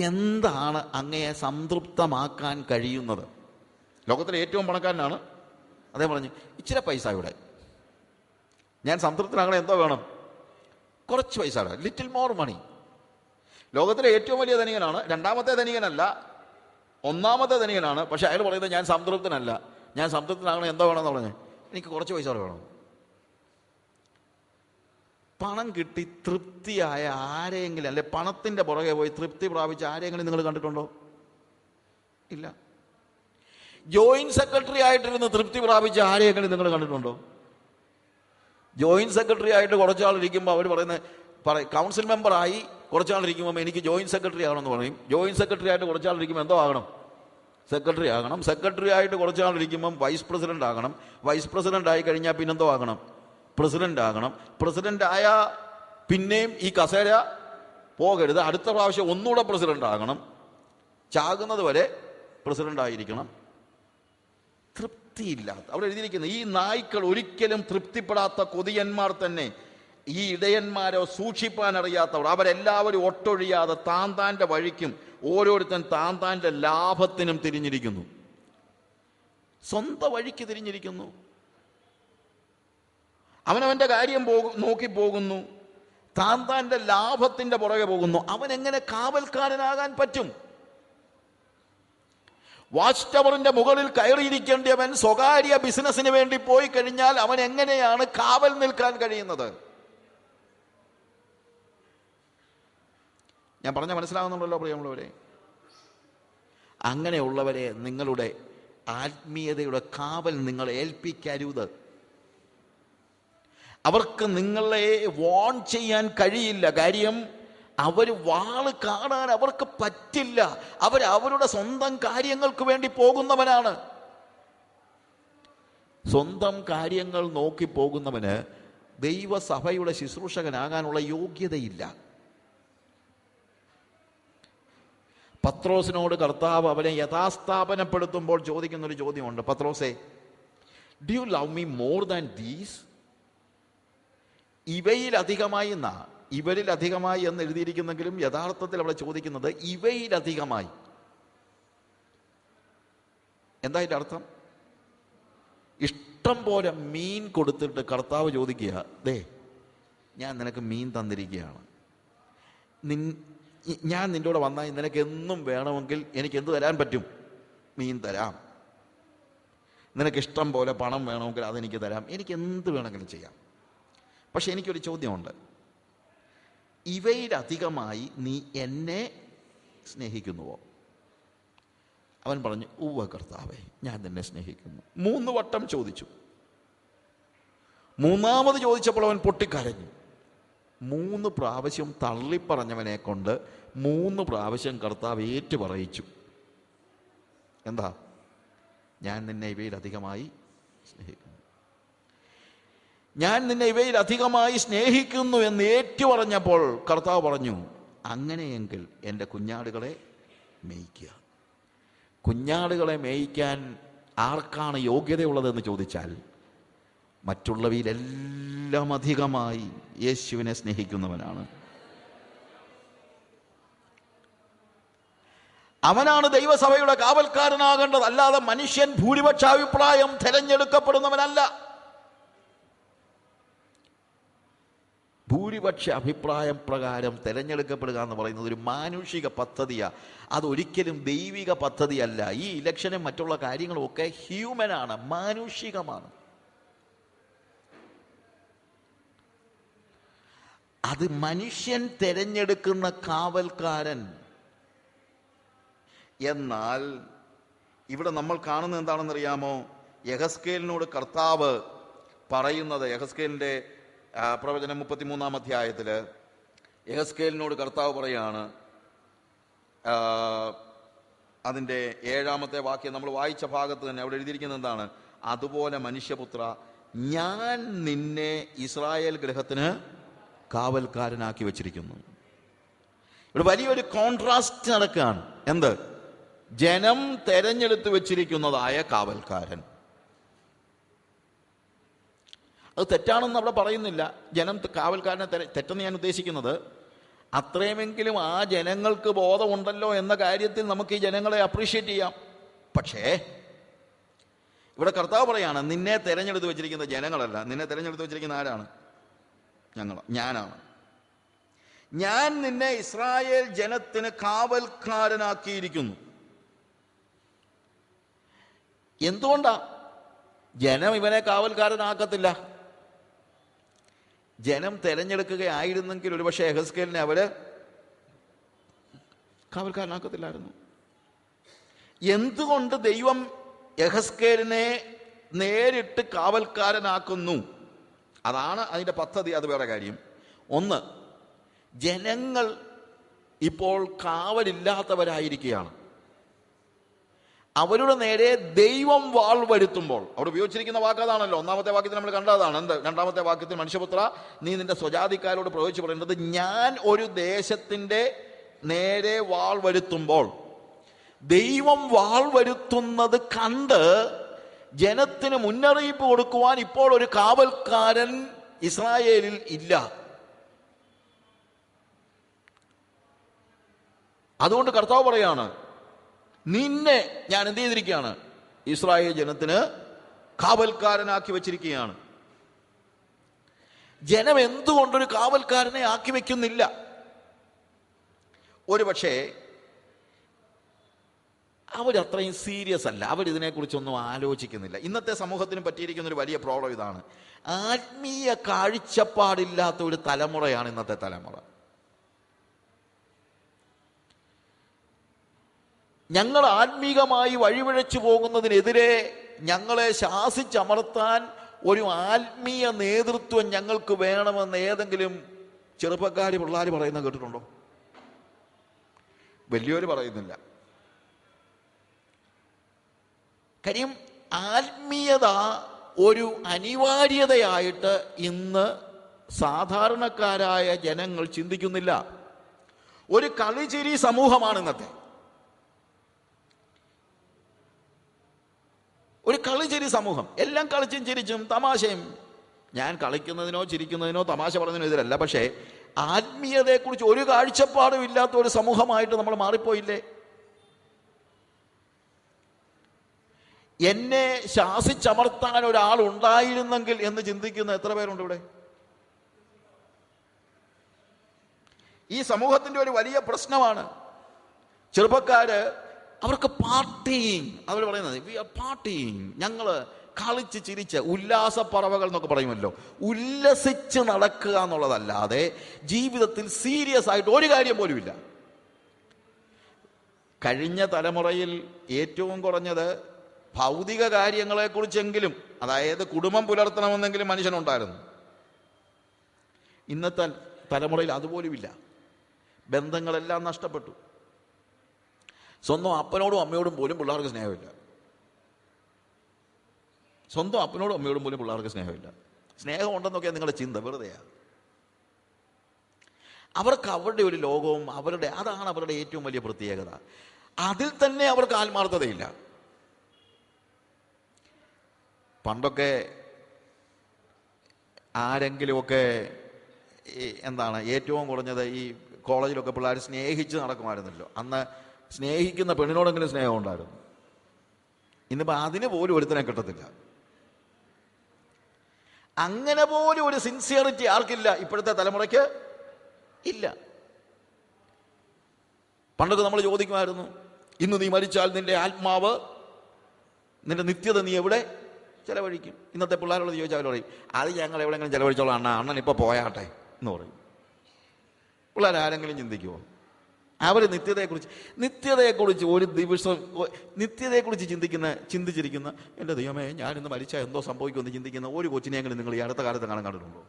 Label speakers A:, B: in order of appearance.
A: എന്താണ് അങ്ങയെ സംതൃപ്തമാക്കാൻ കഴിയുന്നത്? ലോകത്തിലെ ഏറ്റവും പണക്കാരനാണ് അദ്ദേഹം പറഞ്ഞു ഇച്ചിരി പൈസ ഇവിടെ. ഞാൻ സംതൃപ്തനാകണം എന്തോ വേണം? കുറച്ച് പൈസ ലിറ്റിൽ മോർ മണി. ലോകത്തിലെ ഏറ്റവും വലിയ ധനികനാണ് രണ്ടാമത്തെ ധനികനല്ല ഒന്നാമത്തെ ധനികനാണ് പക്ഷെ അയാൾ പറയുന്നത് ഞാൻ സംതൃപ്തനല്ല. ഞാൻ സംതൃപ്തനാകണം എന്തോ വേണമെന്ന് പറഞ്ഞു. എനിക്ക് കുറച്ച് പൈസ വേണം. പണം കിട്ടി തൃപ്തിയായ ആരെയെങ്കിലും അല്ലെ പണത്തിന്റെ പുറകെ പോയി തൃപ്തി പ്രാപിച്ച ആരെയെങ്കിലും നിങ്ങൾ കണ്ടിട്ടുണ്ടോ? ഇല്ല. ജോയിന്റ് സെക്രട്ടറി ആയിട്ടിരുന്ന് തൃപ്തി പ്രാപിച്ച ആരെയെങ്കിലും നിങ്ങൾ കണ്ടിട്ടുണ്ടോ? ജോയിന്റ് സെക്രട്ടറി ആയിട്ട് കുറച്ചാൾ ഇരിക്കുമ്പോൾ അവർ പറയുന്നത് പറയും കൗൺസിൽ മെമ്പറായി കുറച്ചാൾ ഇരിക്കുമ്പോൾ എനിക്ക് ജോയിന്റ് സെക്രട്ടറി ആകണമെന്ന് പറയും. ജോയിന്റ് സെക്രട്ടറി ആയിട്ട് കുറച്ചാൾ ഇരിക്കുമ്പോൾ എന്തോ ആകണം? സെക്രട്ടറി ആകണം. സെക്രട്ടറി ആയിട്ട് കുറച്ചാൾ ഇരിക്കുമ്പം വൈസ് പ്രസിഡന്റ് ആകണം. വൈസ് പ്രസിഡന്റ് ആയി കഴിഞ്ഞാൽ പിന്നെന്തോ ആകണം? പ്രസിഡന്റ് ആകണം പ്രസിഡന്റ് ആയ പിന്നെയും ഈ കസേര പോകരുത്. അടുത്ത പ്രാവശ്യം ഒന്നുകൂടെ പ്രസിഡന്റ് ആകണം ചാകുന്നത് വരെ പ്രസിഡന്റ് ആയിരിക്കണം തൃപ്തിയില്ലാത്ത അവിടെ എഴുതിയിരിക്കുന്നത് ഈ നായ്ക്കൾ ഒരിക്കലും തൃപ്തിപ്പെടാത്ത കൊതിയന്മാർ തന്നെ. ഈ ഇടയന്മാരെ സൂക്ഷിപ്പാൻ അറിയാത്തവർ അവരെല്ലാവരും ഒട്ടൊഴിയാതെ താൻ താന്റെ വഴിക്കും ഓരോരുത്തൻ താൻ താന്റെ ലാഭത്തിനും തിരിഞ്ഞിരിക്കുന്നു. സ്വന്തം വഴിക്ക് തിരിഞ്ഞിരിക്കുന്നു. അവനവന്റെ കാര്യം പോകു നോക്കി പോകുന്നു. താൻ താന്റെ ലാഭത്തിന്റെ പുറകെ പോകുന്നു. അവൻ എങ്ങനെ കാവൽക്കാരനാകാൻ പറ്റും? വാച്ച് ടവറിന്റെ മുകളിൽ കയറിയിരിക്കേണ്ടവൻ സ്വകാര്യ ബിസിനസ്സിന് വേണ്ടി പോയി കഴിഞ്ഞാൽ അവൻ എങ്ങനെയാണ് കാവൽ നിൽക്കാൻ കഴിയുന്നത്? ഞാൻ പറഞ്ഞ മനസ്സിലാകുന്നുണ്ടല്ലോ പ്രിയമുള്ളവരെ. അങ്ങനെയുള്ളവരെ നിങ്ങളുടെ ആത്മീയതയുടെ കാവൽ നിങ്ങൾ ഏൽപ്പിക്കരുത്. അവർക്ക് നിങ്ങളെ വോൺ ചെയ്യാൻ കഴിയില്ല. കാര്യം അവർ വാൾ കാണാൻ അവർക്ക് പറ്റില്ല. അവർ അവരുടെ സ്വന്തം കാര്യങ്ങൾക്ക് വേണ്ടി പോകുന്നവനാണ്. സ്വന്തം കാര്യങ്ങൾ നോക്കി പോകുന്നവന് ദൈവസഭയുടെ ശുശ്രൂഷകനാകാനുള്ള യോഗ്യതയില്ല. പത്രോസിനോട് കർത്താവ് അവനെ യഥാസ്ഥാപനപ്പെടുത്തുമ്പോൾ ചോദിക്കുന്നൊരു ചോദ്യമുണ്ട്. പത്രോസെ do you love me more than these ഇവയിലധികമായി എന്നാ? ഇവരിലധികമായി എന്ന് എഴുതിയിരിക്കുന്നെങ്കിലും യഥാർത്ഥത്തിൽ അവിടെ ചോദിക്കുന്നത് ഇവയിലധികമായി. എന്താ ഇതിന്റെ അർത്ഥം? ഇഷ്ടം പോലെ മീൻ കൊടുത്തിട്ട് കർത്താവ് ചോദിക്കുക ദേ ഞാൻ നിനക്ക് മീൻ തന്നിരിക്കുകയാണ്. നിൻ ഞാൻ നിന്റെ കൂടെ വന്നാൽ നിനക്ക് എന്നും വേണമെങ്കിൽ എനിക്ക് എന്ത് തരാൻ പറ്റും? മീൻ തരാം. നിനക്ക് ഇഷ്ടം പോലെ പണം വേണമെങ്കിൽ അതെനിക്ക് തരാം. എനിക്ക് എന്ത് വേണമെങ്കിലും ചെയ്യാം. പക്ഷെ എനിക്കൊരു ചോദ്യമുണ്ട്. ഇവയിലധികമായി നീ എന്നെ സ്നേഹിക്കുന്നുവോ? അവൻ പറഞ്ഞു ഉവ്വ കർത്താവേ ഞാൻ നിന്നെ സ്നേഹിക്കുന്നു. മൂന്ന് വട്ടം ചോദിച്ചു. മൂന്നാമത് ചോദിച്ചപ്പോൾ അവൻ പൊട്ടിക്കരഞ്ഞു. മൂന്ന് പ്രാവശ്യം തള്ളിപ്പറഞ്ഞവനെ കൊണ്ട് മൂന്ന് പ്രാവശ്യം കർത്താവ് ഏറ്റു പറയിച്ചു എന്താ? ഞാൻ നിന്നെ ഇവയിലധികമായി സ്നേഹിക്കുന്നു. ഞാൻ നിന്നെ ഇവയിൽ അധികമായി സ്നേഹിക്കുന്നു എന്ന് ഏറ്റു പറഞ്ഞപ്പോൾ കർത്താവ് പറഞ്ഞു അങ്ങനെയെങ്കിൽ എന്റെ കുഞ്ഞാടുകളെ മേയ്ക്കുക. കുഞ്ഞാടുകളെ മേയ്ക്കാൻ ആർക്കാണ് യോഗ്യതയുള്ളതെന്ന് ചോദിച്ചാൽ മറ്റുള്ളവയിലെല്ലാം അധികമായി യേശുവിനെ സ്നേഹിക്കുന്നവനാണ്. അവനാണ് ദൈവസഭയുടെ കാവൽക്കാരനാകേണ്ടത് അല്ലാതെ മനുഷ്യൻ ഭൂരിപക്ഷ അഭിപ്രായം തിരഞ്ഞെടുക്കപ്പെടുന്നവനല്ല. ഭൂരിപക്ഷ അഭിപ്രായം പ്രകാരം തിരഞ്ഞെടുക്കപ്പെടുക എന്ന് പറയുന്നത് ഒരു മാനുഷിക പദ്ധതിയാണ് അതൊരിക്കലും ദൈവിക പദ്ധതിയല്ല. ഈ ഇലക്ഷനും മറ്റുള്ള കാര്യങ്ങളും ഒക്കെ ഹ്യൂമനാണ് മാനുഷികമാണ്. അത് മനുഷ്യൻ തിരഞ്ഞെടുക്കുന്ന കാവൽക്കാരൻ. എന്നാൽ ഇവിടെ നമ്മൾ കാണുന്നത് എന്താണെന്നറിയാമോ? യഹസ്കേലിനോട് കർത്താവ് പറയുന്നത് യഹസ്കേലിന്റെ പ്രവചനം മുപ്പത്തിമൂന്നാം അധ്യായത്തിൽ യഹസ്കേലിനോട് കർത്താവ് പറയാണ് അതിന്റെ ഏഴാമത്തെ വാക്യം നമ്മൾ വായിച്ച ഭാഗത്ത് തന്നെ അവിടെ എഴുതിയിരിക്കുന്നത് എന്താണ്? അതുപോലെ മനുഷ്യപുത്ര ഞാൻ നിന്നെ ഇസ്രായേൽ ഗ്രഹത്തിന് കാവൽക്കാരനാക്കി വച്ചിരിക്കുന്നു. ഇവിടെ വലിയൊരു കോൺട്രാസ്റ്റ് നടക്കുകയാണ്. എന്ത്? ജനം തെരഞ്ഞെടുത്ത് വെച്ചിരിക്കുന്നതായ കാവൽക്കാരൻ. അത് തെറ്റാണെന്ന് അവിടെ പറയുന്നില്ല. ജനം കാവൽക്കാരനെ തെറ്റെന്ന് ഞാൻ ഉദ്ദേശിക്കുന്നത് അത്രയുമെങ്കിലും ആ ജനങ്ങൾക്ക് ബോധമുണ്ടല്ലോ എന്ന കാര്യത്തിൽ നമുക്ക് ഈ ജനങ്ങളെ അപ്രീഷിയേറ്റ് ചെയ്യാം. പക്ഷേ ഇവിടെ കർത്താവ് പറയാണ് നിന്നെ തിരഞ്ഞെടുത്ത് വെച്ചിരിക്കുന്ന ജനങ്ങളല്ല. നിന്നെ തിരഞ്ഞെടുത്ത് വെച്ചിരിക്കുന്ന ആരാണ്? ഞങ്ങൾ ഞാനാണ്. ഞാൻ നിന്നെ ഇസ്രായേൽ ജനത്തിന് കാവൽക്കാരനാക്കിയിരിക്കുന്നു. എന്തുകൊണ്ടാ? ജനം ഇവനെ കാവൽക്കാരനാക്കത്തില്ല. ജനം തെരഞ്ഞെടുക്കുകയായിരുന്നെങ്കിൽ ഒരുപക്ഷെ എഹസ്കേലിനെ അവർ കാവൽക്കാരനാക്കത്തില്ലായിരുന്നു. എന്തുകൊണ്ട് ദൈവം യഹസ്കേലിനെ നേരിട്ട് കാവൽക്കാരനാക്കുന്നു? അതാണ് അതിന്റെ പദ്ധതി അത് വേറെ കാര്യം. ഒന്ന് ജനങ്ങൾ ഇപ്പോൾ കാവലില്ലാത്തവരായിരിക്കുകയാണ്. അവരുടെ നേരെ ദൈവം വാൾ വരുത്തുമ്പോൾ. അവർ ഉപയോഗിച്ചിരിക്കുന്ന വാക്ക് അതാണല്ലോ. ഒന്നാമത്തെ വാക്യത്തിൽ നമ്മൾ കണ്ടതാണ്. എന്ത്? രണ്ടാമത്തെ വാക്യത്തിൽ മനുഷ്യപുത്ര നീ നിന്റെ സ്വജാതിക്കാരോട് പ്രവചിച്ചു പറയേണ്ടത് ഞാൻ ഒരു ദേശത്തിന്റെ നേരെ വാൾ വരുത്തുമ്പോൾ. ദൈവം വാൾ വരുത്തുന്നത് കണ്ട് ജനത്തിന് മുന്നറിയിപ്പ് കൊടുക്കുവാൻ ഇപ്പോൾ ഒരു കാവൽക്കാരൻ ഇസ്രായേലിൽ ഇല്ല. അതുകൊണ്ട് കർത്താവ് പറയാണ് നിന്നെ ഞാൻ എന്ത് ചെയ്തിരിക്കുകയാണ്? ഇസ്രായേൽ ജനത്തിന് കാവൽക്കാരനാക്കി വെച്ചിരിക്കുകയാണ്. ജനം എന്തുകൊണ്ടൊരു കാവൽക്കാരനെ ആക്കി വെക്കുന്നില്ല ഒരു പക്ഷേ അവരത്രയും സീരിയസ് അല്ല. അവരിതിനെക്കുറിച്ചൊന്നും ആലോചിക്കുന്നില്ല. ഇന്നത്തെ സമൂഹത്തിന് പറ്റിയിരിക്കുന്ന ഒരു വലിയ പ്രോബ്ലം ഇതാണ്. ആത്മീയ കാഴ്ചപ്പാടില്ലാത്ത ഒരു തലമുറയാണ് ഇന്നത്തെ തലമുറ. ഞങ്ങൾ ആത്മീകമായി വഴിപിഴച്ചു പോകുന്നതിനെതിരെ ഞങ്ങളെ ശാസിച്ചമർത്താൻ ഒരു ആത്മീയ നേതൃത്വം ഞങ്ങൾക്ക് വേണമെന്ന് ഏതെങ്കിലും ചെറുപ്പക്കാർ പിള്ളേർ പറയുന്ന കേട്ടിട്ടുണ്ടോ? വലിയവർ പറയുന്നില്ല. കാര്യം ആത്മീയത ഒരു അനിവാര്യതയായിട്ട് ഇന്ന് സാധാരണക്കാരായ ജനങ്ങൾ ചിന്തിക്കുന്നില്ല. ഒരു കളിചിരി സമൂഹമാണ് ഇന്നത്തെ. ഒരു കളിചിരി സമൂഹം. എല്ലാം കളിച്ചും ചിരിച്ചും തമാശയും. ഞാൻ കളിക്കുന്നതിനോ ചിരിക്കുന്നതിനോ തമാശ പറഞ്ഞതിനോ ഇതിലല്ല പക്ഷേ ആത്മീയതയെക്കുറിച്ച് ഒരു കാഴ്ചപ്പാടും ഇല്ലാത്ത ഒരു സമൂഹമായിട്ട് നമ്മൾ മാറിപ്പോയില്ലേ? എന്നെ ശാസിച്ചമർത്താൻ ഒരാൾ ഉണ്ടായിരുന്നെങ്കിൽ എന്ന് ചിന്തിക്കുന്ന എത്ര പേരുണ്ട് ഇവിടെ? ഈ സമൂഹത്തിന്റെ ഒരു വലിയ പ്രശ്നമാണ്. ചെറുപ്പക്കാര് അവർക്ക് പാർട്ടിങ് അവർ പറയുന്നത് വി ആർ പാർട്ടിങ് ഞങ്ങൾ കളിച്ച് ചിരിച്ച് ഉല്ലാസ പറവകൾ എന്നൊക്കെ പറയുമല്ലോ. ഉല്ലസിച്ച് നടക്കുക എന്നുള്ളതല്ലാതെ ജീവിതത്തിൽ സീരിയസ് ആയിട്ട് ഒരു കാര്യം പോലും ഇല്ല. കഴിഞ്ഞ തലമുറയിൽ ഏറ്റവും കുറഞ്ഞത് ഭൗതിക കാര്യങ്ങളെക്കുറിച്ചെങ്കിലും അതായത് കുടുംബം പുലർത്തണമെന്നെങ്കിലും മനുഷ്യനുണ്ടായിരുന്നു. ഇന്നത്തെ തലമുറയിൽ അതുപോലുമില്ല. ബന്ധങ്ങളെല്ലാം നഷ്ടപ്പെട്ടു. സ്വന്തം അപ്പനോടും അമ്മയോടും പോലും പിള്ളേർക്ക് സ്നേഹമില്ല. സ്വന്തം അപ്പനോടും അമ്മയോടും പോലും പിള്ളേർക്ക് സ്നേഹമില്ല. സ്നേഹം ഉണ്ടെന്നൊക്കെയാണ് നിങ്ങളുടെ ചിന്ത വെറുതെയാണ് അവർക്ക് അവരുടെ ഒരു ലോകവും അവരുടെ അതാണ് അവരുടെ ഏറ്റവും വലിയ പ്രത്യേകത. അതിൽ തന്നെ അവർക്ക് ആത്മാർത്ഥതയില്ല. പണ്ടൊക്കെ ആരെങ്കിലുമൊക്കെ എന്താണ് ഏറ്റവും കുറഞ്ഞത് ഈ കോളേജിലൊക്കെ പിള്ളേർ സ്നേഹിച്ച് നടക്കുമായിരുന്നല്ലോ. അന്ന് സ്നേഹിക്കുന്ന പെണ്ണിനോടെങ്കിലും സ്നേഹം ഉണ്ടായിരുന്നു. ഇന്നിപ്പോൾ അതിന് പോലും ഒരുത്തനെ കിട്ടത്തില്ല. അങ്ങനെ പോലും ഒരു സിൻസിയറിറ്റി ആർക്കില്ല ഇപ്പോഴത്തെ തലമുറയ്ക്ക്? ഇല്ല. പണ്ടൊക്കെ നമ്മൾ ചോദിക്കുമായിരുന്നു ഇന്ന് നീ മരിച്ചാൽ നിന്റെ ആത്മാവ് നിന്റെ നിത്യത നീ എവിടെ ചെലവഴിക്കും? ഇന്നത്തെ പിള്ളേരോട് ചോദിച്ചാൽ പറയും അത് ഞങ്ങൾ എവിടെയെങ്കിലും ചെലവഴിച്ചോളാം അണ്ണ അണ്ണൻ ഇപ്പോൾ പോയാട്ടെ എന്ന് പറയും. പിള്ളേർ ആരെങ്കിലും ചിന്തിക്കുമോ അവർ നിത്യതയെക്കുറിച്ച് നിത്യതയെക്കുറിച്ച് ഒരു ദിവസം നിത്യതയെക്കുറിച്ച് ചിന്തിക്കുന്ന ചിന്തിച്ചിരിക്കുന്ന എന്റെ ദൈവമേ ഞാനിന്ന് മരിച്ചാൽ എന്തോ സംഭവിക്കുമെന്ന് ചിന്തിക്കുന്ന ഒരു കൊച്ചിനെയെങ്കിലും നിങ്ങൾ ഈ അടുത്ത കാലത്ത് കാണാൻ കണ്ടിട്ടുണ്ടോ?